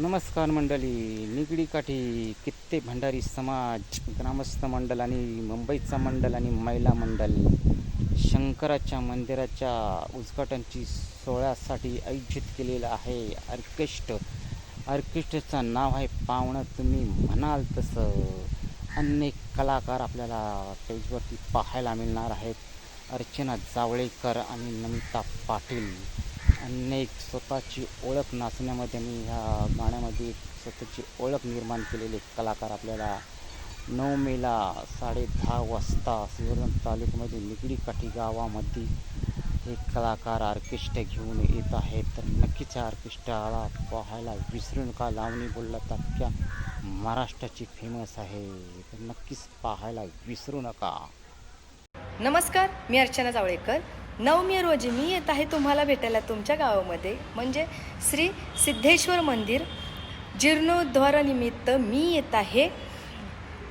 नमस्कार मंडळी. निगडी काठी कित्ते भंडारी समाज ग्रामस्थ मंडळ आणि मुंबईचा मंडळ आणि महिला मंडळ शंकराच्या मंदिराच्या उद्घाटनची सोहळ्यासाठी आयोजित केलेलं आहे ऑर्केस्ट ऑर्केस्ट्राचं नाव आहे पावणं तुम्ही म्हणाल तसं. अनेक कलाकार आपल्याला पेजवरती पाहायला मिळणार आहेत. अर्चना जावळेकर आणि नमिता पाटील. अनेक स्वतःची ओळख नाचण्यामध्ये आणि ह्या गाण्यामध्ये स्वतःची ओळख निर्माण केलेले कलाकार आपल्याला नऊ मेला साडे दहा वाजता श्रीवर्धन तालुक्यामध्ये निगडी काठी गावामध्ये हे कलाकार ऑर्केस्ट्रा घेऊन येत आहेत. तर नक्कीच या ऑर्केस्ट्राला पाहायला विसरू नका लावणी बोलला अख्ख्या महाराष्ट्राची फेमस आहे. तर नक्कीच पाहायला विसरू नका. नमस्कार मी अर्चना जावळेकर. नऊ मे रोजी मी येत आहे तुम्हाला भेटायला तुमच्या गावामध्ये. म्हणजे श्री सिद्धेश्वर मंदिर. जीर्णोद्धारानिमित्त मी येत आहे.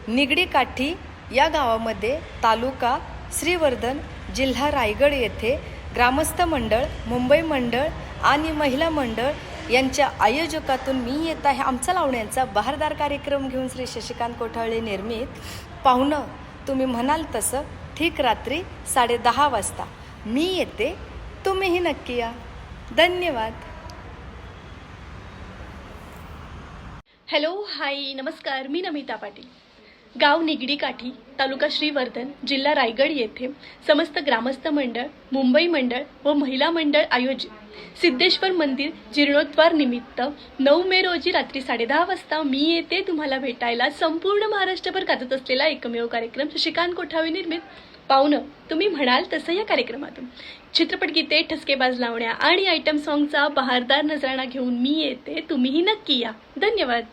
निगडी काठी या गावामध्ये तालुका श्रीवर्धन जिल्हा रायगड येथे ग्रामस्थ मंडळ मुंबई मंडळ आणि महिला मंडळ यांच्या आयोजकातून मी येत आहे. आमचा लावण्यांचा बहारदार कार्यक्रम घेऊन श्री शशिकांत कोठाळे निर्मित. पाहुणं तुम्ही म्हणाल तसं ठीक रात्री साडे दहा वाजता. मी येते. तुम्हीही नक्की या. धन्यवाद. हॅलो हाय नमस्कार. मी नमिता पाटील. गाव निगडी काठी तालुका श्रीवर्धन जिल्हा रायगड येथे समस्त ग्रामस्थ मंडळ मुंबई मंडळ व महिला मंडळ आयोजित सिद्धेश्वर मंदिर जीर्णोद्वार निमित्त नऊ मे रोजी रात्री साडेदहा वाजता मी येते तुम्हाला भेटायला संपूर्ण महाराष्ट्रभर गाजत असलेला एकमेव कार्यक्रम शशिकांत कोठावी निर्मित पाहुणं तुम्ही म्हणाल तसं या कार्यक्रमातून. चित्रपट गीते ठसकेबाज लावण्या आणि आयटम सॉंगचा बहारदार नजराणा घेऊन मी येते. तुम्हीही नक्की या. धन्यवाद.